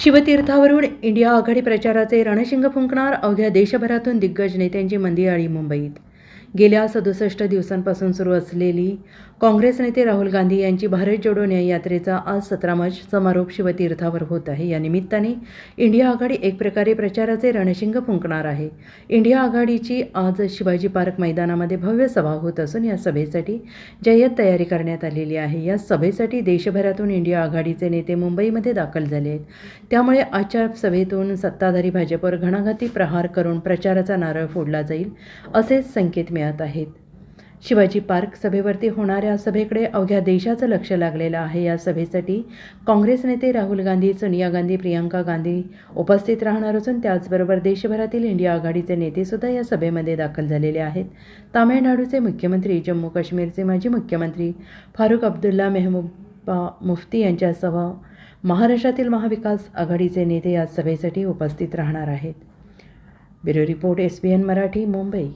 शिवतीर्थावरून India आघाडी प्रचाराचे रणशिंग फुंकणार अवघ्या देशभरातून दिग्गज नेत्यांची मंदिराळी मुंबईत गेल्या सदुसष्ट दिवसांपासून सुरू असलेली काँग्रेस नेते राहुल गांधी यांची भारत जोडो न्याय यात्रेचा आज सतरा मार्च समारोप शिवतीर्थावर होत आहे. या निमित्ताने इंडिया आघाडी एक प्रकारे प्रचाराचे रणशिंग फुंकणार आहे. इंडिया आघाडीची आज शिवाजी पार्क मैदानामध्ये भव्य सभा होत असून या सभेसाठी जय्यत तयारी करण्यात आलेली आहे. या सभेसाठी देशभरातून इंडिया आघाडीचे नेते मुंबईमध्ये दाखल झाले आहेत. त्यामुळे आजच्या सभेतून सत्ताधारी भाजपवर घणाघाती प्रहार करून प्रचाराचा नारळ फोडला जाईल असेच संकेत मिळत आहेत. शिवाजी पार्क सभेवरती होणाऱ्या सभेकडे अवघ्या देशाचं लक्ष लागलेलं आहे. या सभेसाठी काँग्रेस नेते राहुल गांधी सोनिया गांधी प्रियांका गांधी उपस्थित राहणार असून त्याचबरोबर देशभरातील इंडिया आघाडीचे नेतेसुद्धा या सभेमध्ये दाखल झालेले आहेत. तामिळनाडूचे मुख्यमंत्री जम्मू काश्मीरचे माजी मुख्यमंत्री फारुख अब्दुल्ला मेहबूबा मुफ्ती यांच्यासह महाराष्ट्रातील महाविकास आघाडीचे नेते या सभेसाठी उपस्थित राहणार आहेत. Bureau report S B N Marathi Mumbai.